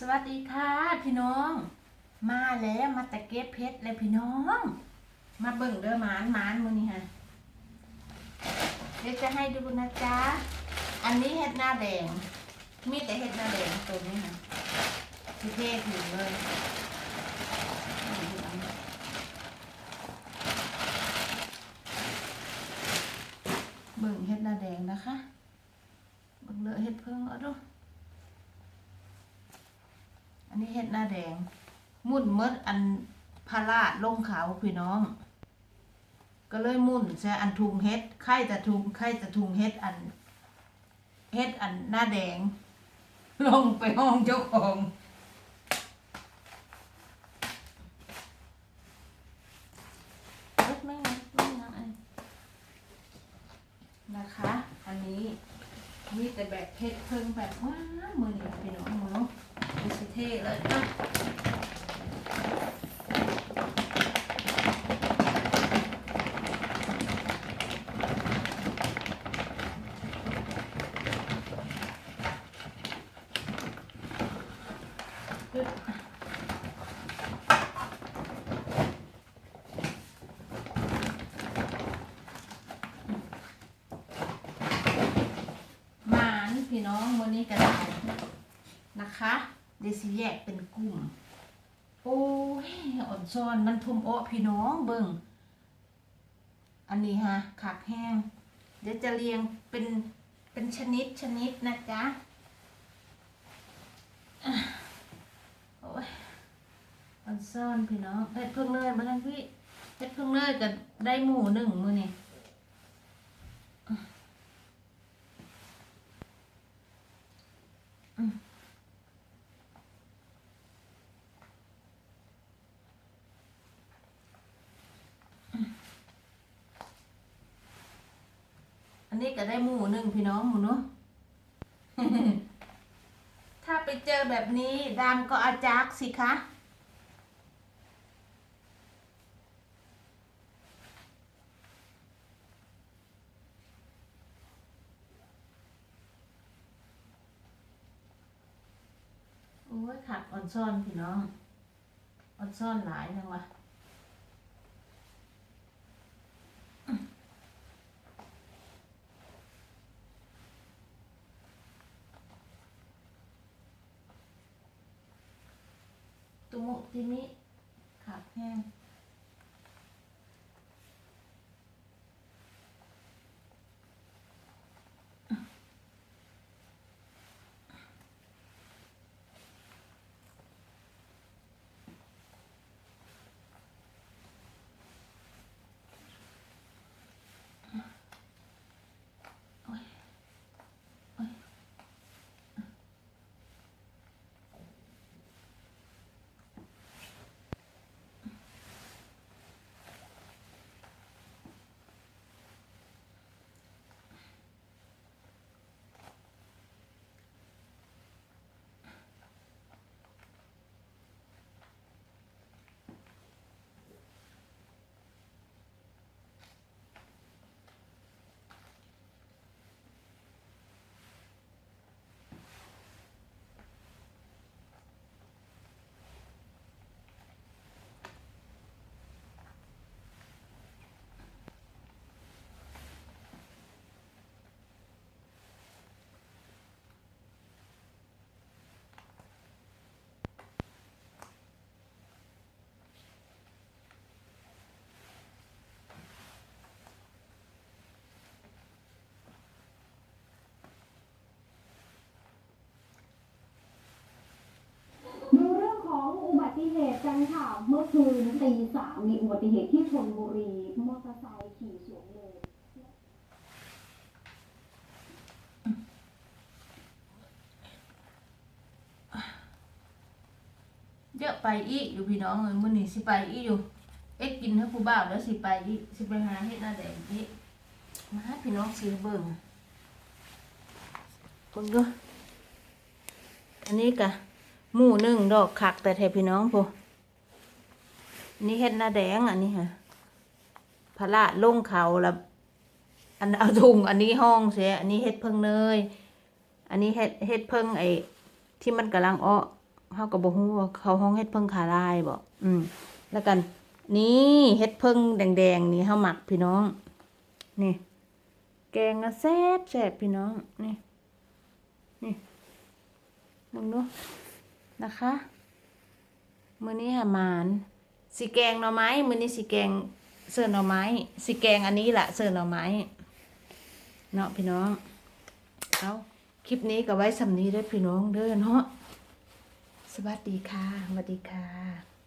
สวัสดีค่ะพี่น้อง มาแล้วมาตะเก็บเพชรแล้วพี่น้อง มาเบิ่งเด้อหมานหมานมือนี่ฮะเดี๋ยวจะให้ดูนะจ๊ะ อันนี้เห็ดหน้าแดง มีแต่เห็ดหน้าแดงตัวนี้ค่ะที่เท่ถึงเลยเบิ่งเห็ดหน้าแดงนะคะ เบิ่งเลอะเห็ดเพิ่งเอาดู นนี้เห็ดหน้าแดง มุ่นเมดอันพาราดลงเขาพี่น้อง ก็เลยมุ่นใส่อันทุงเฮ็ดไข่แต่ทุงไข่แต่ทุงเฮ็ดอันเฮ็ดอันหน้าแดง ลงไปห้องเจ้าของเฮ็ดไม่นะไม่นะอันนะคะ อันนี้มีแต่แบบเฮ็ดเพิ่งแบบว้ามือนี่พี่น้องมือ ท่เลยอะพี่น้องวันนี้กันนะคะ เดยวซิแยกเป็นกลุ่ม โอ้ยอ่อนซ้อนมันทุ่มโอพี่น้องเบิ่งอันนี้ฮะขักแห้ง เดี๋ยวจะเรียงเป็นเป็นชนิดชนิดนะจ๊ะอะโอ้ยอ่อนซ้อนพี่น้องเฮ็ดเพิ่งเลยมาทั้งพี่เฮ็ดเพิ่งเลยกับได้หมูหนึ่งมือนี่ นนี้ก็ได้หมูหนึ่งพี่น้องหมูเนาะถ้าไปเจอแบบนี้ดามก็อาจักสิคะโอ้ยขับอ่อนซ่อนพี่น้อง อ่อนซ่อนหลายจังวะ ตุมุติมิขับแห้ง กันค่ะ เมื่อคืนตีสามมีอุบัติเหตุที่ชนบุรี มอเตอร์ไซค์ขี่สวนเลนเยอะไปอีกอยู่พี่น้องเอ้ยมื้อนี้สิไปอีกอยู่ เอ็กกินให้ผู้บ่าวแล้วสิไปอีกสิไปหาเฮ็ดหน้าแดงอีกมาให้พี่น้องสิเบิ่งเบิ่งดูอันนี้กะหมูหนึ่งดอกคักแต่แท้พี่น้องพูอัน นี้เฮ็ดหน้าแดงอันนี้ค่ะพระละลงเขาแล้วอันเอาถุงอันนี้ห้องเสียอันนี้เฮ็ดเพิ่งเนยอันนี้เฮ็ดเฮ็ดเพิ่งไอ้ที่มันกำลังอ้อเฮาก็บ่ฮู้ว่าเขาห้องเฮ็ดเพิ่งขาลายบ่อืม แล้วกัน นี่เฮ็ดเพิ่งแดงๆนี่เฮาหมักพี่น้อง นี่ แกงอะแซ่บแซ่บพี่น้อง นี่ นี่ลองดูนะคะ มือนี้หาหมาน สีแกงหน่อไม้มื้อนี้สีแกงเสิร์หน่อไม้สีแกงอันนี้แหละเสิร์หน่อไม้เนาะพี่น้องเอาคลิปนี้ก็ไว้สำนี้ด้พี่น้องเด้อเนาะสวัสดีค่ะสวัสดีค่ะ